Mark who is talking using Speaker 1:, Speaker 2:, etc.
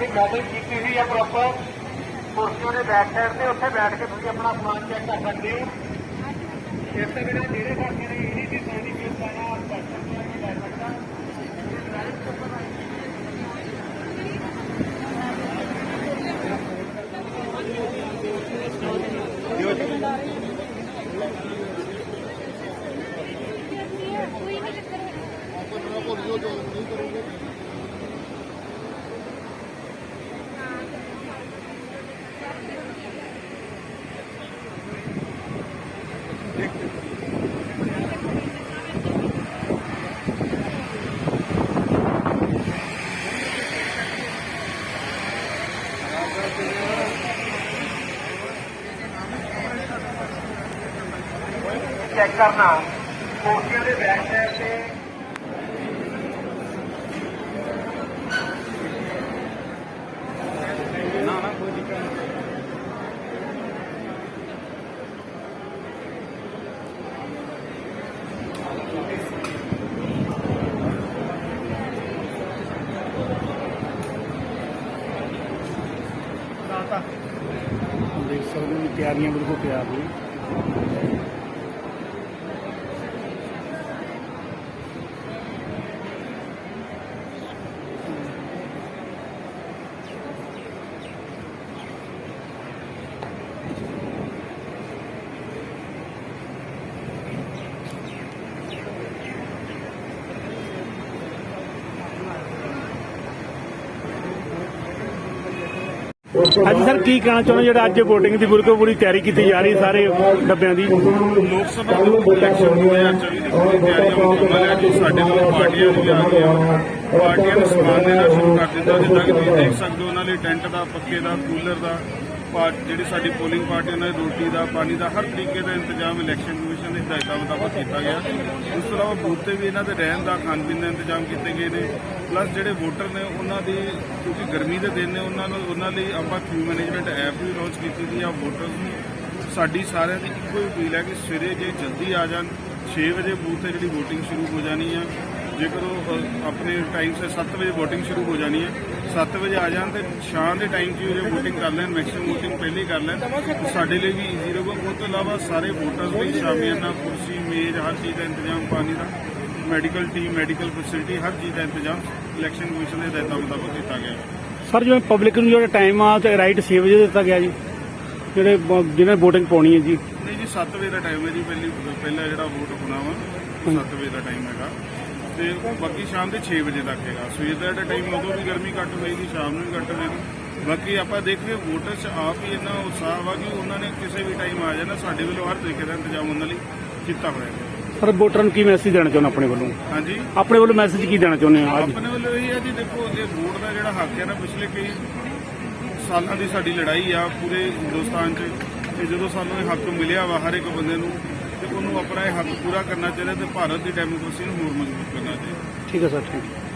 Speaker 1: ਅਸੀਂ ਮੈਸੇਜ ਕੀਤੀ ਹੋਈ ਹੈ ਪ੍ਰੋਪਰ ਕੁਰਸੀਆਂ ਦੇ ਬੈਕ ਸਾਈਡ ਤੇ ਉੱਥੇ ਬੈਠ ਕੇ ਤੁਸੀਂ ਆਪਣਾ ਸਮਾਨ ਚੈੱਕ ਕਰ ਸਕਦੇ ਹੋ। ਇਸ ਵੇਲੇ ਬਿਨਾਂ ਜਿਹੜੇ ਸਾਥੀਆਂ ਨੇ ਚੈੱਕ ਕਰਨਾ। ਕੁਰਸੀਆਂ ਦੇ ਬੈਕ ਸਾਈਡ ਤੇ
Speaker 2: ਦੇਖ ਸਕਦੇ ਹੋ ਤਿਆਰੀਆਂ ਬਿਲਕੁਲ ਤਿਆਰ ਨੇ। ਹਾਂਜੀ ਸਰ, ਕੀ ਕਹਿਣਾ ਚਾਹੁੰਦੇ ਜਿਹੜਾ ਅੱਜ VOTING ਦੀ ਬਿਲਕੁਲ ਪੂਰੀ ਤਿਆਰੀ ਕੀਤੀ ਜਾ ਰਹੀ ਸਾਰੇ ਡੱਬਿਆਂ ਦੀ?
Speaker 3: ਲੋਕ ਸਭਾ ਇਲੈਕਸ਼ਨ 2024 ਦੀ ਪੂਰੀ ਮੁਕੰਮਲ ਹੈ ਜੀ ਸਾਡੇ ਕੋਲ ਪਾਰਟੀਆਂ ਵੀ ਆ। ਗਈਆਂ ਪਾਰਟੀਆਂ ਨੇ ਸਮਾਨ ਦੇਣਾ ਸ਼ੁਰੂ ਕਰ ਦਿੱਤਾ, ਜਿੱਦਾਂ ਕਿ ਤੁਸੀਂ ਦੇਖ ਸਕਦੇ ਹੋ, ਉਹਨਾਂ ਲਈ ਟੈਂਟ ਦਾ, ਪੱਕੇ ਦਾ, ਕੂਲਰ ਦਾ ਪਾ- ਜਿਹੜੀ ਸਾਡੀ ਪੋਲਿੰਗ ਪਾਰਟੀ ਉਹਨਾਂ ਦੀ ਰੋਟੀ ਦਾ, ਪਾਣੀ ਦਾ, ਹਰ ਤਰੀਕੇ ਦਾ ਇੰਤਜ਼ਾਮ ਇਲੈਕਸ਼ਨ ਕਮਿਸ਼ਨ ਦੀ ਹਦਾਇਤਾਂ ਮੁਤਾਬਕ ਕੀਤਾ ਗਿਆ। ਉਸ ਤੋਂ ਇਲਾਵਾ ਬੂਥ ਤੇ ਵੀ ਇਹਨਾਂ ਦੇ ਰਹਿਣ ਦਾ, ਖਾਣ ਪੀਣ ਦਾ ਇੰਤਜ਼ਾਮ ਕੀਤੇ ਗਏ ਨੇ। ਪਲੱਸ ਜਿਹੜੇ ਵੋਟਰ ਨੇ, ਉਹਨਾਂ ਦੀ ਕਿਉਂਕਿ ਗਰਮੀ ਦੇ ਦਿਨ ਨੇ, ਉਹਨਾਂ ਨੂੰ, ਉਹਨਾਂ ਲਈ ਆਪਾਂ ਕਿਊ ਮੈਨੇਜਮੈਂਟ ਐਪ ਵੀ ਲਾਂਚ ਕੀਤੀ ਸੀ ਆ ਵੋਟਰਸ ਨੂੰ। ਸਾਡੀ ਸਾਰਿਆਂ ਦੀ ਇੱਕੋ ਹੀ ਅਪੀਲ ਹੈ ਕਿ ਸਵੇਰੇ ਜੇ ਜਲਦੀ ਆ ਜਾਣ 6 ਵਜੇ ਬੂਥ ਤੇ ਜਿਹੜੀ VOTING ਸ਼ੁਰੂ ਹੋ ਜਾਣੀ ਆ ਜੇਕਰ ਉਹ ਆਪਣੇ ਟਾਈਮ ਸੇ 7 ਵਜੇ VOTING ਸ਼ੁਰੂ ਹੋ ਜਾਣੀ ਹੈ 7 ਵਜੇ ਆ ਜਾਣ ਤੇ ਸ਼ਾਮ ਦੇ ਟਾਈਮ 'ਚ ਜੇ VOTING ਕਰ ਲੈਣ ਮੈਕਸਿਮਮ VOTING ਪਹਿਲੇ ਕਰ ਲੈਣ। ਸਾਡੇ ਲਈ ਵੀ ਈਜ਼ੀ ਰਹੂਗਾ। ਉਸ ਤੋਂ ਇਲਾਵਾ ਸਾਰੇ ਵੋਟਰਸ ਲਈ ਸ਼ਾਮੀਆਨਾ ਕੁਰਸੀ ਮੇਜ਼ ਹਰ ਚੀਜ਼ ਦਾ ਇੰਤਜ਼ਾਮ ਪਾਣੀ ਦਾ ਮੈਡੀਕਲ ਟੀਮ ਮੈਡੀਕਲ ਫੈਸਿਲਿਟੀ ਹਰ ਚੀਜ਼ ਦਾ ਇੰਤਜ਼ਾਮ ਇਲੈਕਸ਼ਨ ਕਮਿਸ਼ਨ ਦੇ ਹਦਾਇਤਾਂ ਮੁਤਾਬਕ ਕੀਤਾ ਗਿਆ।
Speaker 2: ਸਰ ਜਿਵੇਂ ਪਬਲਿਕ ਨੂੰ ਜਿਹੜਾ ਟਾਈਮ ਆ ਤੇ ਰਾਈਟ 6 ਵਜੇ ਦਿੱਤਾ ਗਿਆ ਜੀ। ਜਿਹੜੇ ਜਿਹਨੇ VOTING ਪਾਉਣੀ ਹੈ ਜੀ।
Speaker 3: ਨਹੀਂ ਜੀ 7 ਵਜੇ ਦਾ ਟਾਈਮ ਹੈ ਜੀ ਪਹਿਲੀ ਪਹਿਲਾ ਜਿਹੜਾ ਵੋਟ ਹੋਣਾ ਵਾ 7 ਵਜੇ ਦਾ ਟਾਈਮ ਹੈਗਾ। ਤੇ ਬਾਕੀ ਸ਼ਾਮ ਦੇ 6 ਵਜੇ ਤੱਕ ਹੈਗਾ। ਸਵੇਰ ਦਾ ਜਿਹੜਾ ਟਾਈਮ ਉਦੋਂ ਵੀ ਗਰਮੀ ਘੱਟ ਹੋਏਗੀ ਸ਼ਾਮ ਨੂੰ ਵੀ ਘੱਟ ਹੋਏਗੀ ਬਾਕੀ ਆਪਾਂ ਦੇਖ ਰਹੇ ਵੋਟਰ ਚ ਆਪ ਹੀ ਇੰਨਾ ਉਤਸ਼ਾਹ ਵਾ ਕਿ ਉਹਨਾਂ ਨੇ ਕਿਸੇ ਵੀ ਟਾਈਮ ਆ ਜਾਣਾ ਸਾਡੇ ਵੱਲੋਂ ਹਰ ਤਰੀਕੇ ਦਾ ਇੰਤਜ਼ਾਮ ਉਹਨਾਂ ਲਈ ਕੀਤਾ ਹੋਇਆ ਹੈ।
Speaker 2: ਸਰ ਵੋਟਰਾਂ ਨੂੰ ਕੀ ਮੈਸੇਜ ਦੇਣਾ ਚਾਹੁੰਦੇ ਆਪਣੇ ਵੱਲੋਂ?
Speaker 3: ਹਾਂਜੀ।
Speaker 2: ਆਪਣੇ ਵੱਲੋਂ ਮੈਸੇਜ ਕੀ ਦੇਣਾ ਚਾਹੁੰਦੇ ਆ
Speaker 3: ਆਪਣੇ ਵੱਲੋਂ ਇਹ ਹੈ ਜੀ ਦੇਖੋ ਇਹ ਵੋਟ ਦਾ ਜਿਹੜਾ ਹੱਕ ਹੈ ਨਾ ਪਿਛਲੇ ਕਈ ਸਾਲਾਂ ਦੀ ਸਾਡੀ ਲੜਾਈ ਆ ਪੂਰੇ ਹਿੰਦੁਸਤਾਨ 'ਚ ਤੇ ਜਦੋਂ ਸਾਨੂੰ ਇਹ ਹੱਕ ਮਿਲਿਆ ਵਾ ਹਰ ਇੱਕ ਬੰਦੇ ਨੂੰ ਉਹਨੂੰ ਆਪਣਾ ਇਹ ਹੱਕ ਪੂਰਾ ਕਰਨਾ ਚਾਹੀਦਾ ਤੇ ਭਾਰਤ ਦੀ ਡੈਮੋਕ੍ਰੇਸੀ ਨੂੰ ਹੋਰ ਮਜ਼ਬੂਤ ਕਰਨਾ ਚਾਹੀਦਾ।
Speaker 2: ਠੀਕ ਹੈ ਸਰ, ਠੀਕ